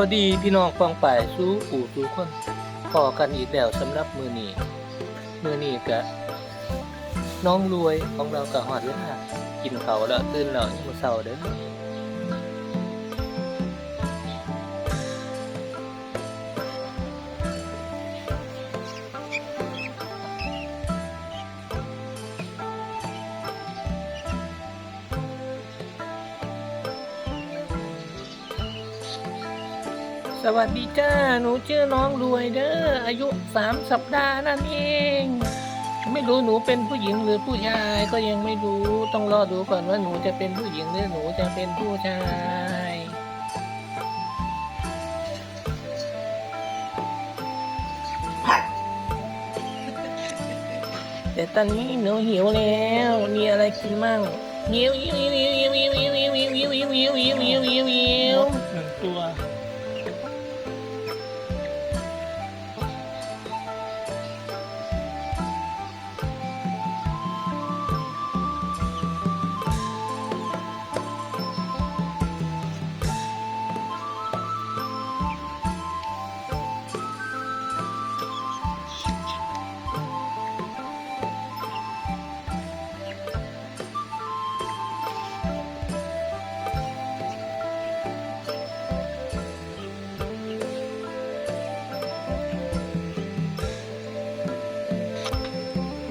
วัสดีพี่น้องฟองไปายสู้ปู่สู้คนพอกันอีกแล้วสำหรับมือนี้มือนี้กะน้องรวยของเรากะหอดเวลากินเขาแล้วตื่นแล้วยังมาเศร้าเด้อ สวัสดีจ้า หนูชื่อน้องรวยเด้อ อายุสามสัปดาห์นั่นเอง ไม่รู้หนูเป็นผู้หญิงหรือผู้ชายก็ยังไม่รู้ ต้องรอดูก่อนว่าหนูจะเป็นผู้หญิงหรือหนูจะเป็นผู้ชายแต่ตอนนี้หนูหิวแล้ว มีอะไรกินมั่งหิวหิวหิวหิว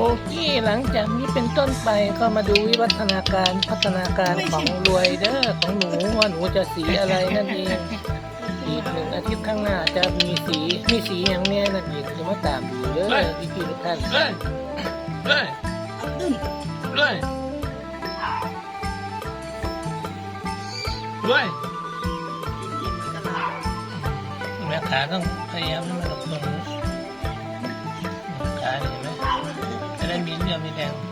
โอเคหลังจากนี้เป็นต้นไปก็มาดูวิวัฒนาการพัฒนาการของรวยเด้อของหนูว่าหนูจะสีอะไรนั่นเองอีกหนึ่งอาทิตย์ข้างหน้าจะมีสีมีสีอย่างเนี้นั่นเองคือมาตามดูเด้อพี่พี่ทุกท่านเฮ้ยเฮ้ยเฮ้ยเฮ้ยแม่ขาต้องพยายามให้มันหลบตรง namin yan.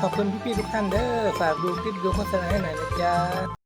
ขอบคุณพี่ๆทุกท่านเด้อฝากดูคลิปดูโฆษณาให้หน่อยนะจ๊ะ